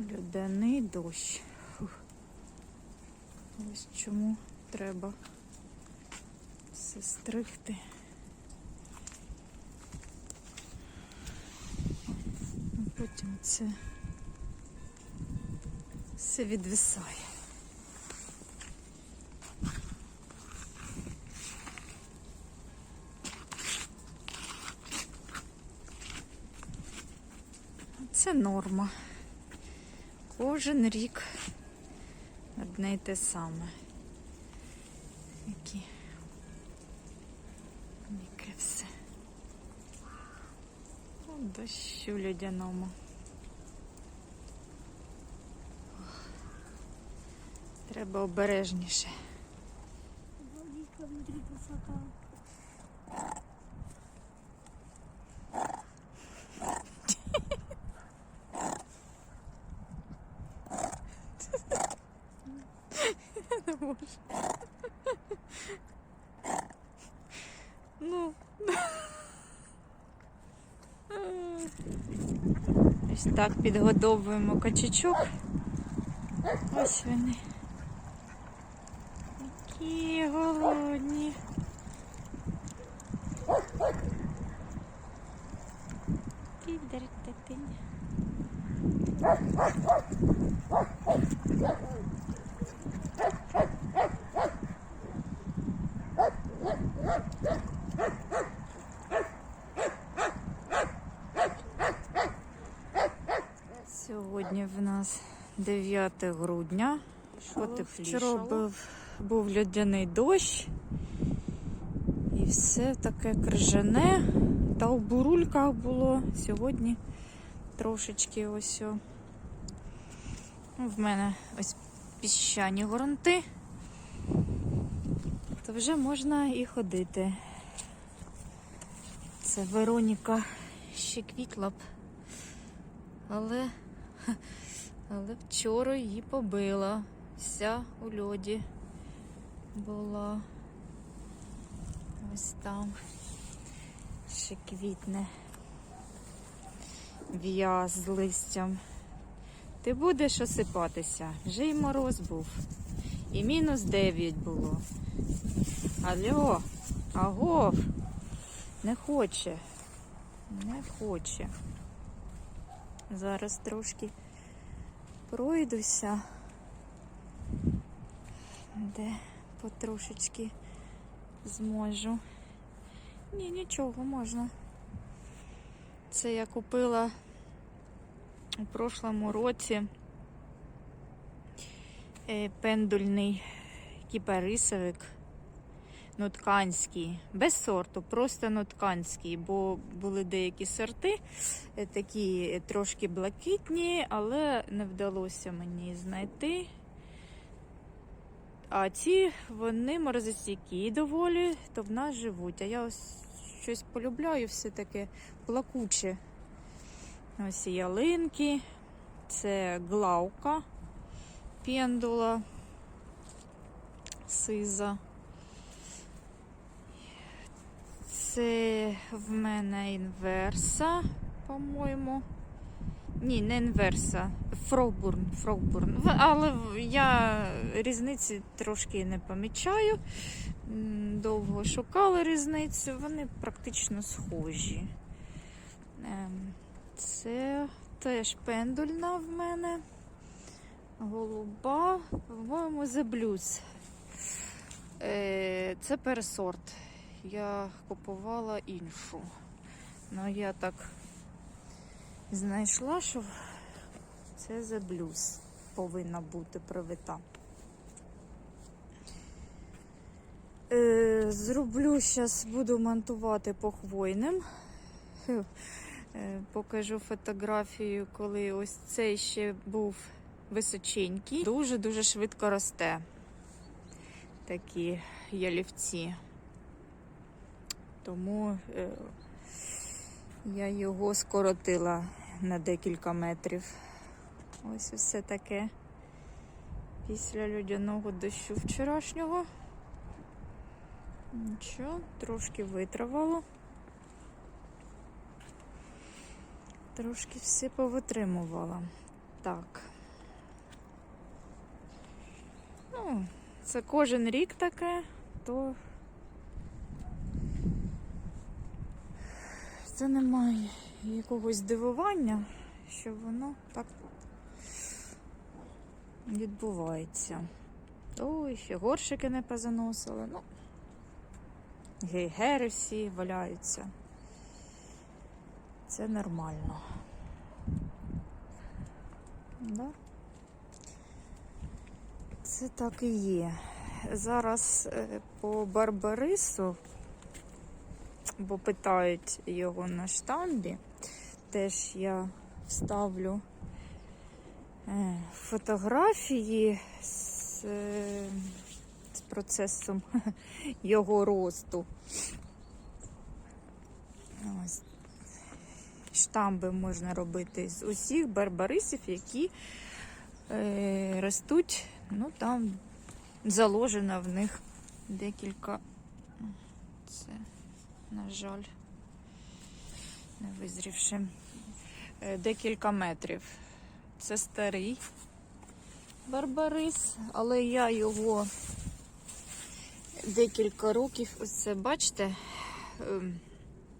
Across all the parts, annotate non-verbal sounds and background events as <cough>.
Людяний дощ. Фух. Ось чому треба все стригти. Потім це все відвисає. Це норма. Кожен рік одне й те саме. Які яке все. О, дощу льодяному. Треба обережніше. Водичка внутри пустота. Не можу. Ну. Ось так підгодовуємо качечок. Ось вони. Які голодні. Підертетень. Сьогодні в нас 9 грудня. От вчора був, був льодяний дощ. І все таке крижане. Та у бурульках було. Сьогодні трошечки ось. о. Ну, В мене ось піщані грунти. То вже можна і ходити. Це Вероніка ще квітла б. Але, але вчора її побила. Вся у льоді була. Ось там ще квітне. В'яз з листям. Ти будеш осипатися. Вже й мороз був. І мінус 9 було. Алло, агов, не хоче. Не хоче. Зараз трошки пройдуся, де потрошечки зможу. Ні, нічого можна. Це я купила у прошлому році е, пендульний кіпарисовик нутканський, без сорту, просто нутканський, бо були деякі сорти, е, такі трошки блакитні, але не вдалося мені знайти. А ці вони морозостійкі доволі, то в нас живуть. А я ось щось полюбляю, все таке плакуче. Ось ялинки, це глаука, пендула, сиза. Це в мене інверса, по-моєму. Ні, не інверса. Фрогбурн. Фрогбурн. Але я різниці трошки не помічаю. Довго шукала різницю, вони практично схожі. Ем, Це теж пендульна в мене. Голуба, по-моєму, The Blues. Е, Це пересорт. Я купувала іншу. Ну, я так знайшла, що це The Blues повинна бути привита. Е, зроблю зараз, буду монтувати по хвойним. Е, покажу фотографію, коли ось цей ще був височенький. Дуже-дуже швидко росте. Такі ялівці тому е, я його скоротила на декілька метрів. Ось усе таке після людяного дощу вчорашнього. Нічого, трошки витравало. Трошки все повитримувала. Так. Ну, це кожен рік таке, то це немає якогось здивування, що воно так відбувається. Ой, ще горшики не позаносили. Ну, гейгери всі валяються. Це нормально. Да? Це так і є. Зараз е, по Барбарису, бо питають його на штамбі, теж я вставлю е, фотографії з, е, з процесом <laughs> його росту. Штамби можна робити з усіх барбарисів, які е, ростуть, ну там заложено в них декілька. Це, на жаль, не визрівши. Е, Декілька метрів. Це старий барбарис, але я його декілька років, ось це бачите, ем,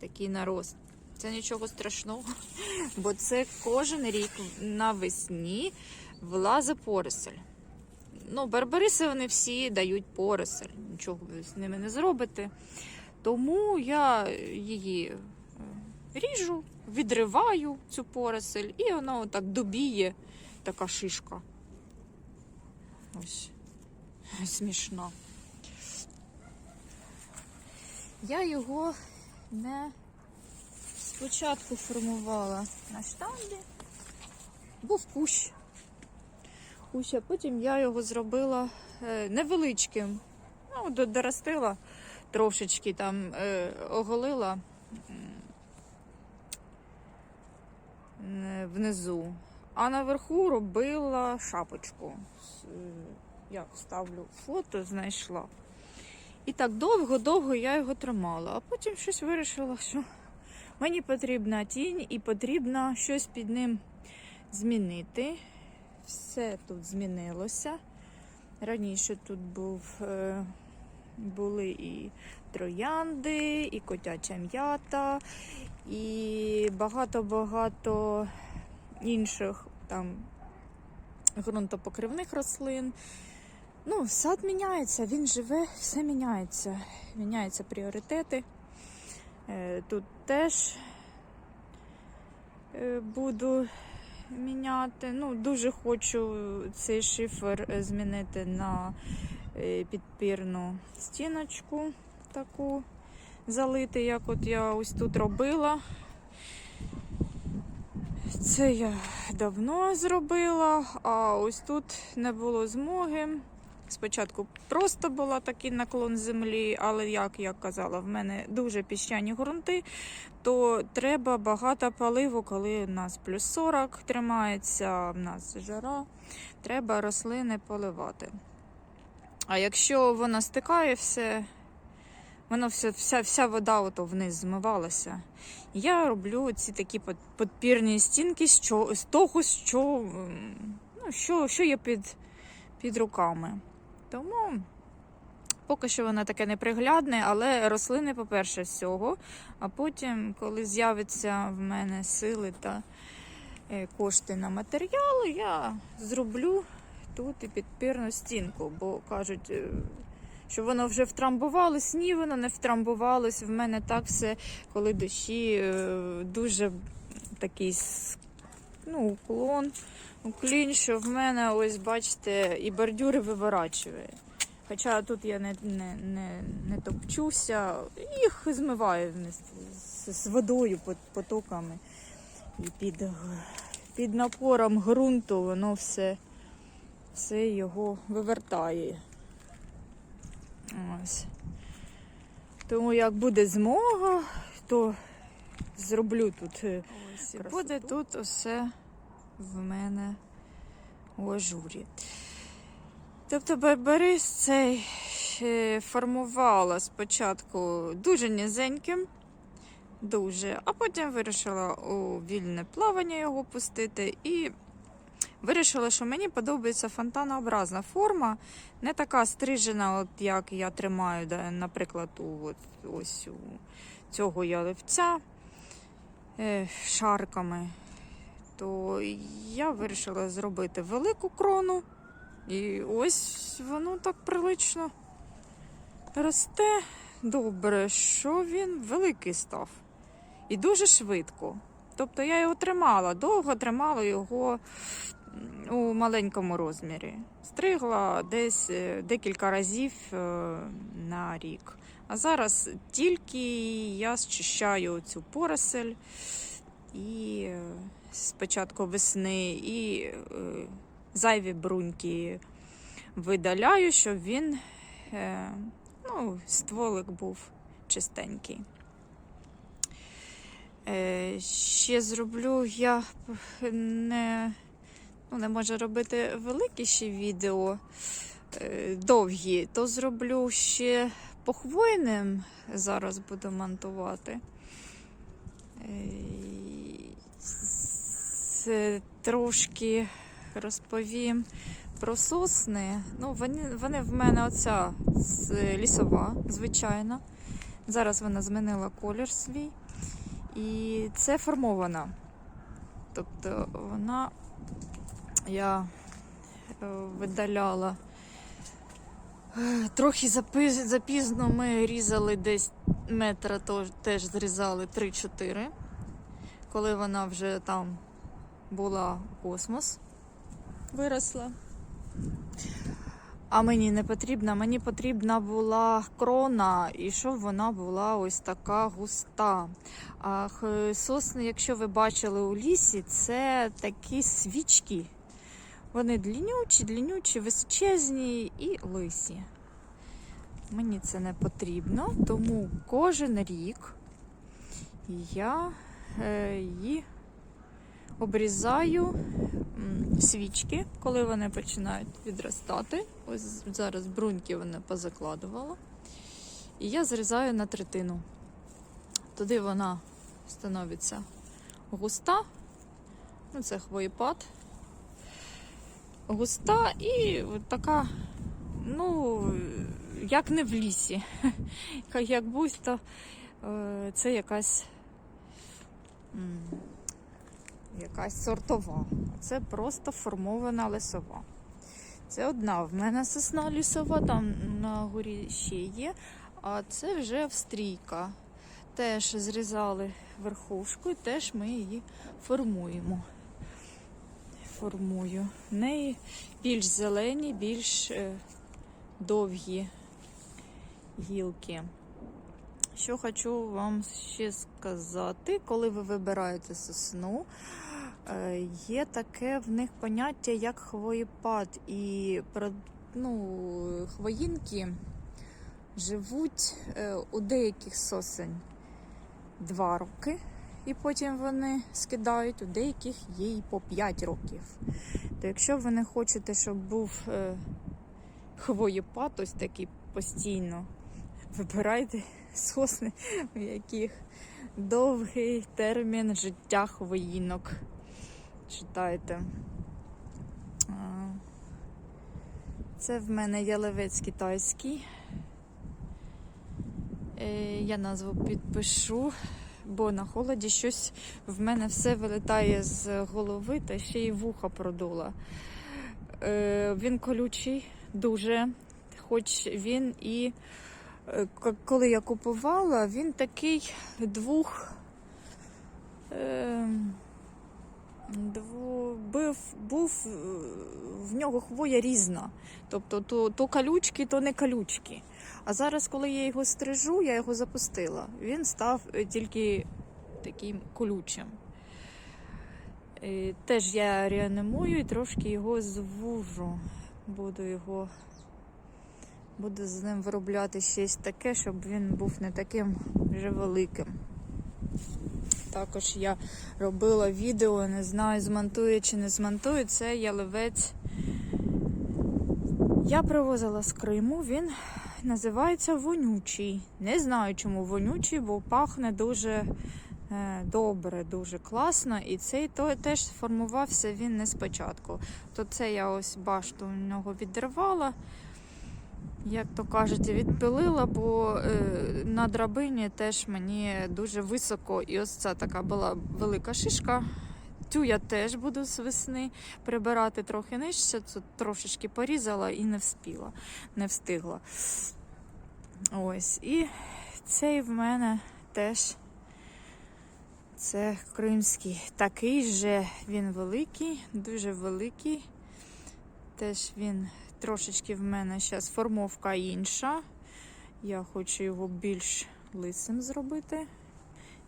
такий нарост. Це нічого страшного, <laughs> бо це кожен рік навесні влазить поросель. Ну, барбариси вони всі дають поросель, нічого ви з ними не зробите. Тому я її е, ріжу, відриваю цю поросель, і вона отак добіє, така шишка. Ось смішно. Я його не спочатку формувала на штанді, був кущ. Кущ, а потім я його зробила е, невеличким. Ну, доростила трошечки там, е, оголила е, внизу. А наверху робила шапочку. Е, Я вставлю фото, знайшла. І так довго-довго я його тримала, а потім щось вирішила, що мені потрібна тінь і потрібно щось під ним змінити. Все тут змінилося. Раніше тут був, е, були і троянди, і котяча м'ята, і багато-багато інших там ґрунтопокривних рослин. Ну, сад міняється, він живе, все міняється. Міняються пріоритети. Е, Тут теж е, буду міняти. Ну, дуже хочу цей шифер е, змінити на підпірну стіночку таку залити, як от я ось тут робила. Це я давно зробила, а ось тут не було змоги. Спочатку просто була такий наклон землі, але як я казала, в мене дуже піщані ґрунти, то треба багато паливу, коли у нас плюс 40 тримається, в нас жара, треба рослини поливати. А якщо воно стикає все, воно все, вся, вся вода ото вниз змивалася. Я роблю ці такі подпірні стінки з, чо, з того, що, ну, що, що є під, під руками. Тому поки що воно таке неприглядне, але рослини, по-перше, з цього. А потім, коли з'явиться в мене сили та е, кошти на матеріали, я зроблю тут і підпірну стінку, бо кажуть. е, Що воно вже втрамбувалось, ні, воно не втрамбувалось. В мене так все, коли дощі е, дуже такий ну, уклон, уклін, що в мене, ось бачите, і бордюри виворачує. Хоча тут я не, не, не, не топчуся, їх змиваю з, з водою, потоками. І під, під напором ґрунту воно все, все його вивертає. Ось. Тому як буде змога, то зроблю тут. е, Ось, буде тут усе в мене у ажурі. Тобто барбарис цей е, формувала спочатку дуже низеньким, дуже, а потім вирішила у вільне плавання його пустити і вирішила, що мені подобається фонтанообразна форма, не така стрижена, от як я тримаю, наприклад, у, от, ось у цього яливця е, шарками. То я вирішила зробити велику крону. І ось воно так прилично росте. Добре, що він великий став. І дуже швидко. Тобто я його тримала, довго тримала його маленькому розмірі. Стригла десь е, декілька разів е, на рік. А зараз тільки я зчищаю цю поросель і е, з початку весни, і зайві бруньки видаляю, щоб він ну, стволик був чистенький. Ще зроблю я не, не можу робити великі ще відео е, довгі, то зроблю ще по хвойним зараз буду монтувати. Е, трошки розповім про сосни. Ну, вони, вони в мене оця лісова, звичайно. Зараз вона змінила колір свій. І це формована. Тобто вона я е, видаляла. Е, Трохи запізно ми різали десь метра, то теж зрізали 3-4, коли вона вже там була космос, виросла. А мені не потрібна, мені потрібна була крона, і щоб вона була ось така густа. А сосни, якщо ви бачили у лісі, це такі свічки. Вони длінючі, длінючі, височезні і лисі. Мені це не потрібно, тому кожен рік я е, її обрізаю свічки, коли вони починають відростати. Ось зараз бруньки вони позакладувала. І я зрізаю на третину. Туди вона становиться густа. Ну, це хвоєпад. Густа і така, ну, як не в лісі. <laughs> Як будь-то е, це якась якась сортова. Це просто формована лісова. Це одна в мене сосна лісова, там на горі ще є. А це вже австрійка. Теж зрізали верхушку і теж ми її формуємо. Формую. В неї більш зелені, більш е, довгі гілки. Що хочу вам ще сказати, коли ви вибираєте сосну, е, є таке в них поняття, як хвоєпад. І ну, хвоїнки живуть е, у деяких сосен два роки, і потім вони скидають, у деяких і по 5 років. То якщо ви не хочете, щоб був е, хвоєпад, ось такий постійно, вибирайте сосни, у яких довгий термін життя хвоїнок. Читайте. Це в мене ялевець китайський. Е, Я назву підпишу, бо на холоді щось в мене все вилітає з голови та ще й вуха продула. Е, Він колючий, дуже, хоч він і е, коли я купувала, він такий двох. Е, був, був е, в нього хвоя різна. Тобто то, то калючки, то не калючки. А зараз, коли я його стрижу, я його запустила. Він став е, тільки таким колючим. Е, Теж я реанімую і трошки його звужу. Буду його буду з ним виробляти щось таке, щоб він був не таким вже великим. Також я робила відео, не знаю, змонтую чи не змонтую. Це яливець. Я привозила з Криму, він називається вонючий. Не знаю, чому вонючий, бо пахне дуже е, добре, дуже класно. І цей то теж формувався він не спочатку. То це я ось башту у нього відривала. Як то кажуть, відпилила, бо е, на драбині теж мені дуже високо, і ось ця така була велика шишка. Цю я теж буду з весни прибирати трохи нижче. Тут трошечки порізала і не вспіла, не встигла. Ось. І цей в мене теж це кримський. Такий же він великий, дуже великий. Теж він трошечки в мене зараз формовка інша. Я хочу його більш лисим зробити,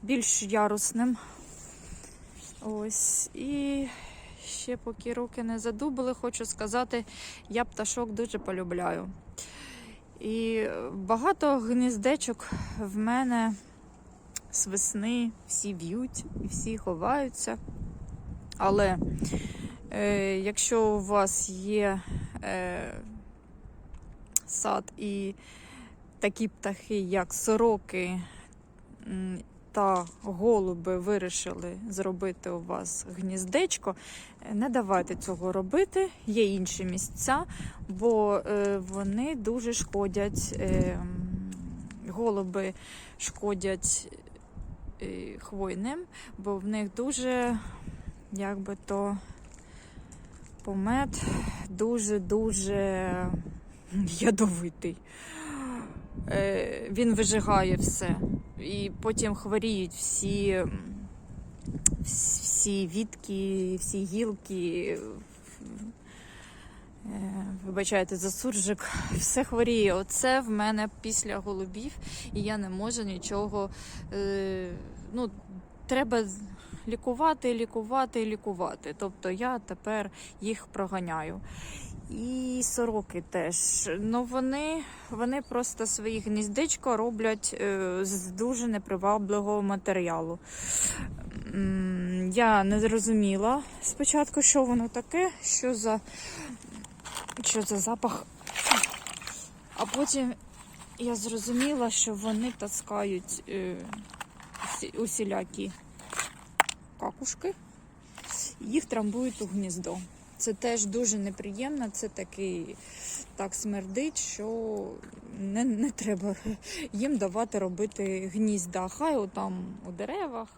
більш ярусним. Ось. І ще поки руки не задубили, хочу сказати, я пташок дуже полюбляю. І багато гніздечок в мене з весни всі в'ють і всі ховаються. Але е, якщо у вас є е, сад і такі птахи, як сороки та голуби вирішили зробити у вас гніздечко, не давайте цього робити. Є інші місця, бо е, вони дуже шкодять. Е, голуби шкодять е, хвойним, бо в них дуже, як би то, помет дуже-дуже ядовитий. Е, Він вижигає все. І потім хворіють всі, всі вітки, всі гілки. Е, Вибачайте за суржик, все хворіє. Оце в мене після голубів, і я не можу нічого. Е, ну, треба лікувати, лікувати, лікувати. Тобто я тепер їх проганяю. І сороки теж. Ну вони, вони просто свої гніздечко роблять е, з дуже непривабливого матеріалу. Я не зрозуміла спочатку, що воно таке, що за, що за запах. А потім я зрозуміла, що вони таскають е, усі- усілякі какушки, їх трамбують у гніздо. Це теж дуже неприємно, це такий так смердить, що не, не треба <laughs> їм давати робити гнізда. Хай там у деревах.